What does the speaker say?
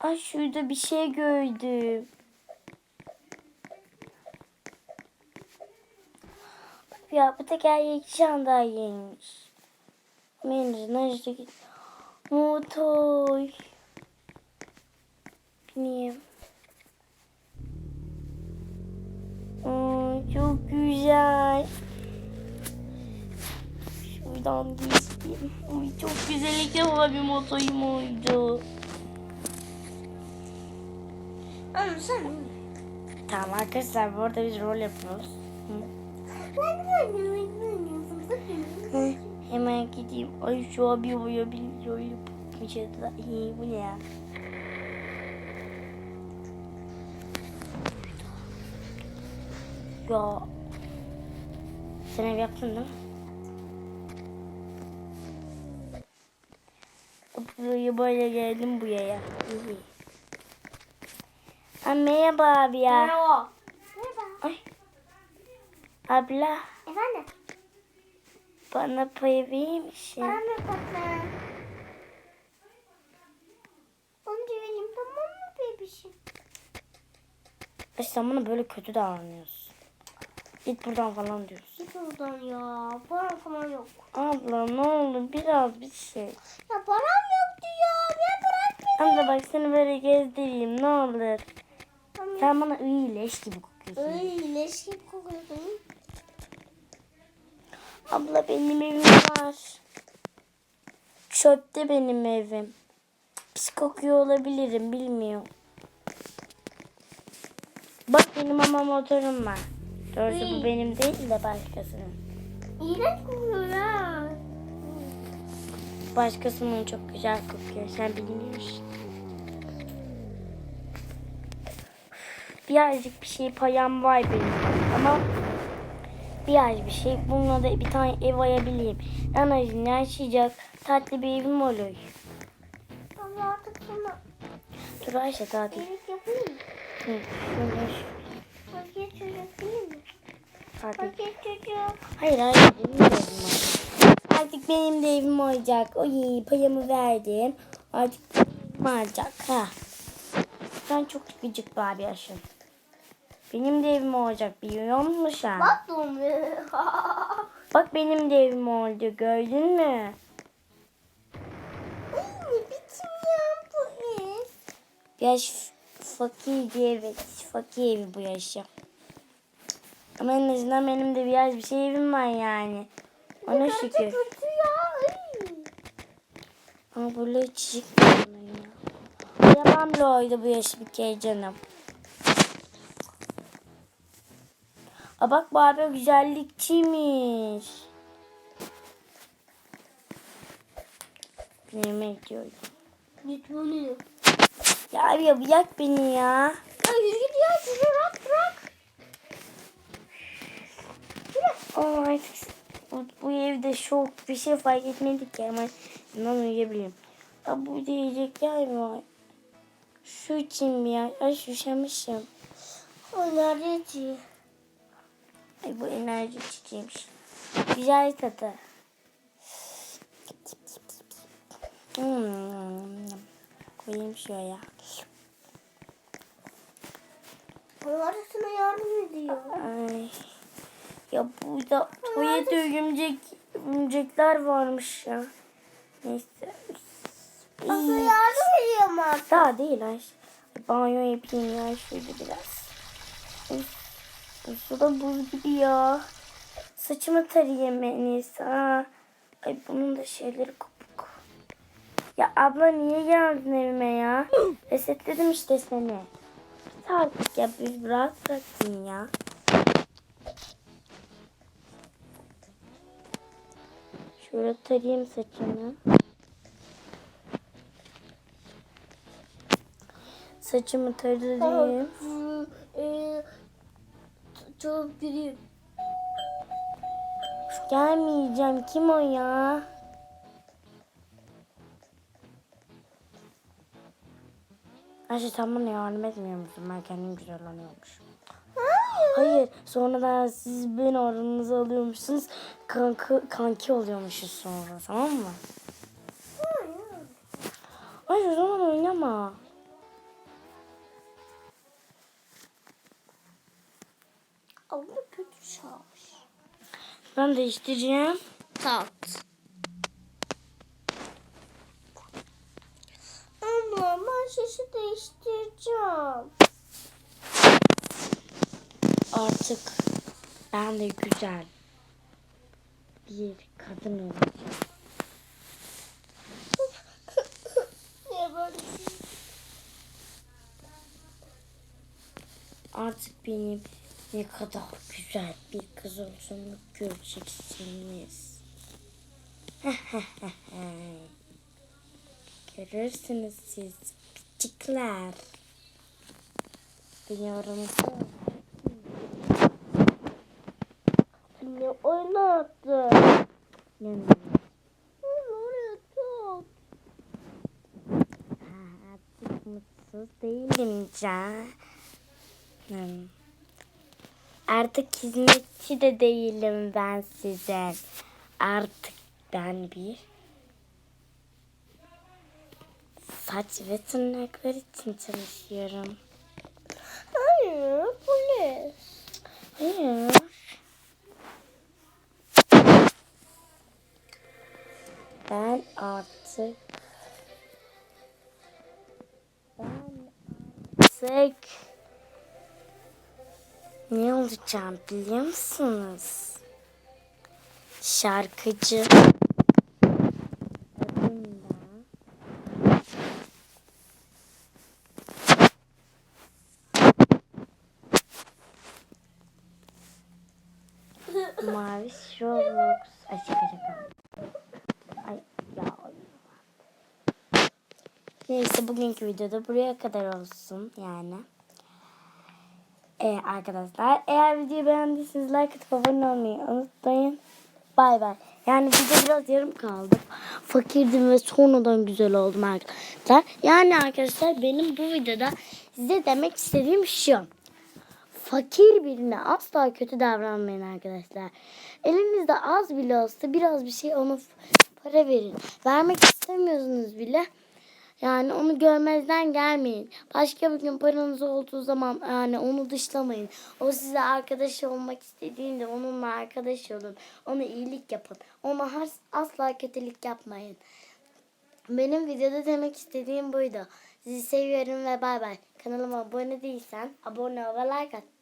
Ay şurada bir şey gördüm. Ya bu tekerlekli sandalyeymiş. Menüzün acıda git. Motor. Bineyim. Aa, çok güzel. Şuradan geçeyim. Ay, çok güzel ilk defa bir motorum oldu. Sen Tamam arkadaşlar bu arada biz rol yapıyoruz. Hı. Hı, Hemen gideyim. Ay şu abi uyuyabiliyor. Yapmayacağız da. İyi bu ne ya? Ya. Sen ev yaptın değil mi? Buraya böyle geldim buraya. İyi. Ha, merhaba abi ya. Merhaba. Merhaba. Ay. Abla Efendim? bana pay verir misin? Bana mı patla? Onu vereyim tamam mı bebişim? Ay sen bana böyle kötü davranıyorsun. Git buradan falan diyorsun. Git oradan ya. Param falan yok. Abla ne olur biraz bir şey. Ya param yoktu ya. Ya bırak beni. Abla bak seni böyle gezdireyim ne olur. Sen bana iyi leş gibi kokuyorsun. Ay leş gibi kokuyorsun. Abla benim evim var. Çöpte benim evim. Pis kokuyor olabilirim bilmiyorum. Bak benim ama motorum var. Doğrusu bu benim değil de başkasının. İğrenç kokuyor ya. Başkasının çok güzel kokuyor. Sen bilmiyorsun. Birazcık bir şey payam var benim. Ama biraz bir şey. Bununla da bir tane ev ayabileyim. En azından yaşayacak tatlı bir evim olur. Ama artık sana Dur Ayşe tatil. iyilik yapayım mı? Hı, şöyle şu- Fakir çocuk değil mi? tatil. Fakir çocuk. Hayır hayır benim. Artık benim de evim olacak. Oy payamı verdim. Artık evim olacak. Ha. Sen çok gıcık bir abi yaşın. Benim de evim olacak biliyor musun sen? Bak domuyor. Bak benim de evim oldu gördün mü? ne biçim ya bu ev? Yaş fakir bir evet. Fakir evi bu yaşa. Ama en azından benim de biraz bir şey evim var yani. Ona Bence şükür. kötü ya. Ay. Ama böyle çiçek ya. Yapamam Lloyd'u bu yaşı bir kere canım. Aa bak Barbie güzellikçiymiş. Yemek diyorum. Git bunu. Ya ya bırak beni ya. Ya yürü git ya. Şunu bırak bırak. Aa artık bu, bu evde çok bir şey fark etmedik ya ama bundan uyuyabilirim. Aa burada yiyecekler mi var? İçin bir yer. Ay susamışım. O nerede Ay bu enerji içeceğimmiş. Güzel tadı. Hmm. Koyayım şuraya. Onlar da sana yardım ediyor. Ay. Ya burada tuvalet örümcek, örümcekler varmış ya. Neyse. Nasıl yardım ediyor mu? Daha değil Ayşe. Banyo yapayım ya şöyle biraz. Üf, Bu da buz gibi ya. Saçımı tarayayım en iyisi. Ha. Ay bunun da şeyleri kopuk. Ya abla niye geldin evime ya? Resetledim işte seni. Artık ya bir rahat bırakın ya. Şöyle tarayayım saçımı. Saçımı tarayayım. Çok gülüyor. Gelmeyeceğim. Kim o ya? Ayşe sen bana yardım etmiyor musun? Ben kendim güzellanıyormuş. Hayır. Sonradan siz beni aranıza alıyormuşsunuz. Kanka, kanki oluyormuşuz sonra. Tamam mı? Ay o zaman oynama. Ben değiştireceğim. Tat. Abla ben şişi değiştireceğim. Artık ben de güzel bir kadın olacağım. Niye böyle? Artık benim ne kadar güzel bir kız olduğumu göreceksiniz. Görürsünüz siz küçükler. Biliyorum. Ne oynattı? Yani, Oraya tut. artık mutsuz değilim canım. Artık hizmetçi de değilim ben size. Artık ben bir saç ve tırnaklar için çalışıyorum. Hayır polis. Hayır. Ben artık ben artık olacağım biliyor musunuz? Şarkıcı. Mavi Roblox. Şaka şaka. Ay ya. Neyse bugünkü videoda buraya kadar olsun yani. Ee, arkadaşlar eğer videoyu beğendiyseniz like atıp abone olmayı unutmayın. Bay bay. Yani video biraz yarım kaldı. Fakirdim ve sonradan güzel oldum arkadaşlar. Yani arkadaşlar benim bu videoda size demek istediğim şu. Fakir birine asla kötü davranmayın arkadaşlar. Elinizde az bile olsa biraz bir şey ona para verin. Vermek istemiyorsunuz bile. Yani onu görmezden gelmeyin. Başka bir gün paranız olduğu zaman yani onu dışlamayın. O size arkadaş olmak istediğinde onunla arkadaş olun. Ona iyilik yapın. Ona asla kötülük yapmayın. Benim videoda demek istediğim buydu. Sizi seviyorum ve bay bay. Kanalıma abone değilsen abone ol ve like at.